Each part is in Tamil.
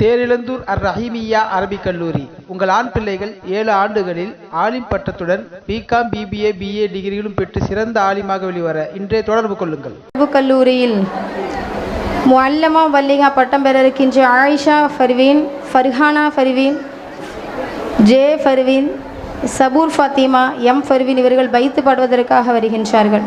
தேரிழந்தூர் அர் ரஹீமியா அரபிக் கல்லூரி. உங்கள் ஆண் பிள்ளைகள் ஏழு ஆண்டுகளில் ஆலிம் பட்டத்துடன் பிகாம் பிபிஏ பிஏ டிகிரிகளும் பெற்று சிறந்த ஆலிமாக வெளிவர இன்றைய தொடர்பு கொள்ளுங்கள். அரபு கல்லூரியில் முல்லமா வல்லிகா பட்டம் பெற இருக்கின்ற ஆயிஷா ஃபர்வீன் ஃபர்ஹானா ஃபர்வீன் ஜே ஃபர்வீன் சபூர் ஃபாத்திமா எம் ஃபர்வீன் இவர்கள் பைத்து பாடுவதற்காக வருகின்றார்கள்.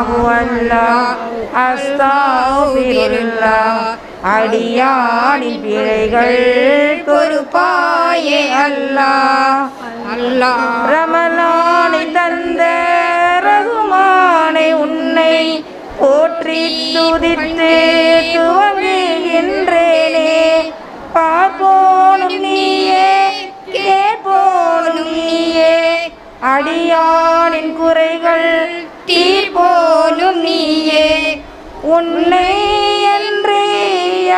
அல்லாஹு அல்லாஹ் அஸ்தாஃபிருல்லாஹ் அடியானின் பிழைகள் பொறுப்பாயே அல்லாஹ் அல்லாஹ் ரமலானை தந்த ரகுமானை உன்னை போற்றி துதித்து துவங்குகின்றேனே. அடியானின் குறைகள் தீ போலும் நீயே. உன்னை என்று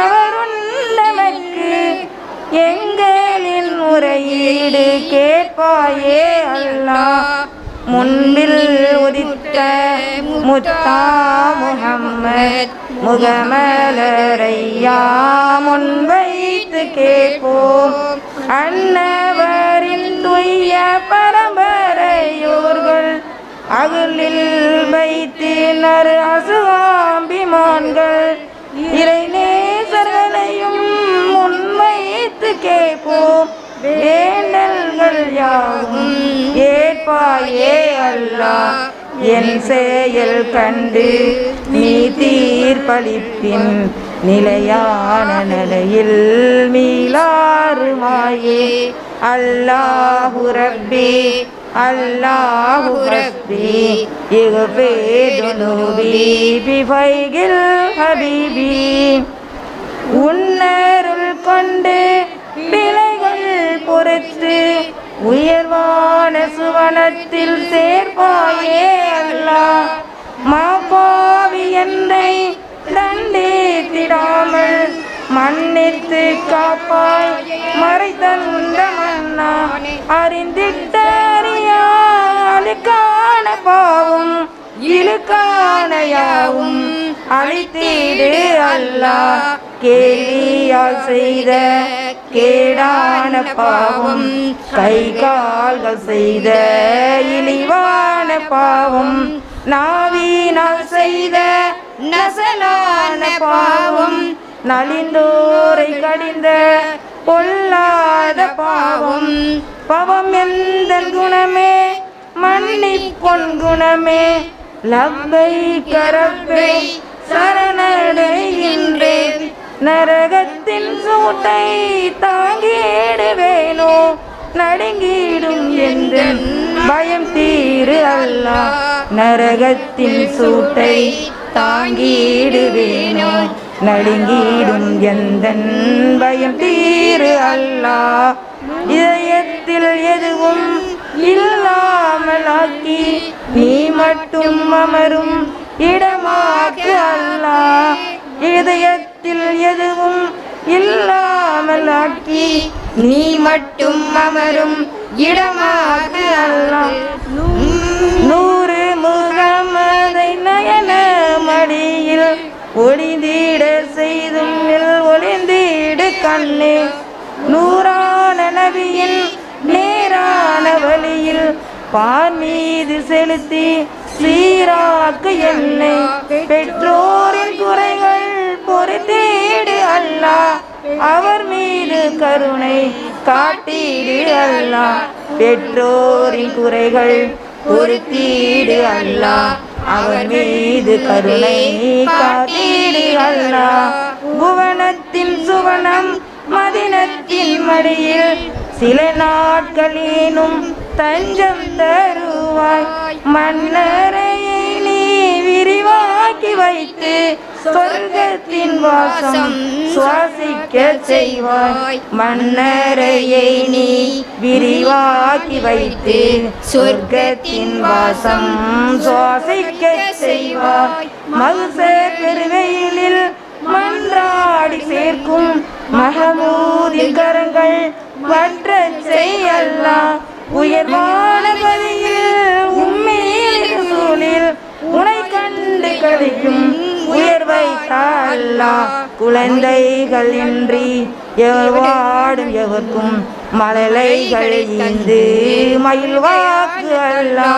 எவருண்டமக்கு எங்களின் முறையீடு கேட்பாயே அல்லா. முன்பில் உதித்த முத்தா முகம்மத் முகமலரையா முன்வைத்து கேட்போம். அன்னவரின் துய்ய பர அகலில் வைத்தினர் அசுவாம்பிமான்கள் இறை நேசர்களையும் முன்வைத்து கேட்போம். வேண்டல்கள் யாவும் ஏற்பாயே அல்லா. என் செயல் கண்டு நீ தீர்ப்பளிப்பின் நிலையான நிலையில் மீளாறுமாயே. அல்லாஹு ரப்பி அல்லாஹு ரப்பி இகபேதுனுபி பிஃபைகில் ஹபீபி. உன்னருள் கொண்டு பிழைகள் பொறுத்து உயர்வான சுவனத்தில் சேர்ப்பாயே அல்லா மாபாவி என்னை மன்னித்து காப்பாய் மறை தந்த மன்னா அறிந்திட்ட அறியாளுக்கான பாவம் இழுக்கான யாவும் அழித்தீடு அல்லா. கேலியால் செய்த கேடான பாவம் கை கால்கள் செய்த இழிவான பாவம் நாவினால் செய்த நசலான பாவம் நலிந்தோரை கடிந்த பொல்லாத பாவம். பவம் எந்த குணமே? மன்னிப்பொன் குணமே. லப்பை கரப்பை சரணடைகின்றேன். நரகத்தின் சூட்டை தாங்கிடுவேனோ? நடுங்கிடும் என்று பயம் தீரு அல்ல? நரகத்தின் சூட்டை தாங்கிடுவேனோ? நடுங்கிடும் எந்த பயம் தீரு அல்லா. இதயத்தில் எதுவும் இல்லாமல் ஆக்கி நீ மட்டும் அமரும் இடமாக்கு அல்லா. இதயத்தில் எதுவும் இல்லாமல் ஆக்கி நீ மட்டும் அமரும் இடமா ஒளிந்திட செய்தும் ஒளிந்திடு கண்ணே. நூறான நபியின் நேரான வழியில் பார் மீது செலுத்தி சீராக்கு என்னை. பெற்றோரின் குறைகள் பொறுத்தீடு அல்லா. அவர் மீது கருணை காட்டீடு அல்லா. பெற்றோரின் குறைகள் பொறுத்தீடு அல்லா. அவர் மீது கருணை காத்தீர்கள் புவனத்தின் சுவனம் மதினத்தின் மடியில் சில நாட்களினும் தஞ்சம் தருவாய். மன்னரையை நீ விரிவாக்கி வைத்து சொர்க்கத்தின் வாசம் சுவாசிக்க செய்வாய். மன்னரையை நீ விரிவாக்கி வைத்து சொர்க்கத்தின் வாசம் சுவாசிக்க செய்வாய். மகுசே பெருவெயிலில் மன்றாடி சேர்க்கும் மகமூதின் கரங்கள் வற்றச் செய்யல்லா. உயர்வான பதியில் உண்மையில் சூழில் உனை கண்டு கதையும் தாழ்லா குழந்தைகள் இன்றி எவாடும் வாடும் எவர்க்கும் மழலைகள் மயில் வாக்கு அல்லா.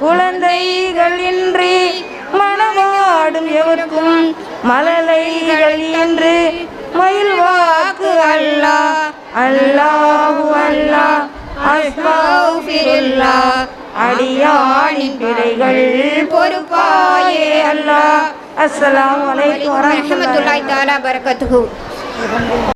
குழந்தைகள் இன்றி மணவாடும் எவர்க்கும் மழலைகள் என்று மயில் வாக்கு அல்லா. அல்லாஹு அல்லா அஸ்மௌஃபிருல்லா அடியானின் பிழைகள் பொறுப்பாயே அல்லாஹ். அஸ்ஸலாமு அலைக்கும் வரஹ்மத்துல்லாஹி ரஹமத்துல்லாஹி தாலா பரக்கத்துஹு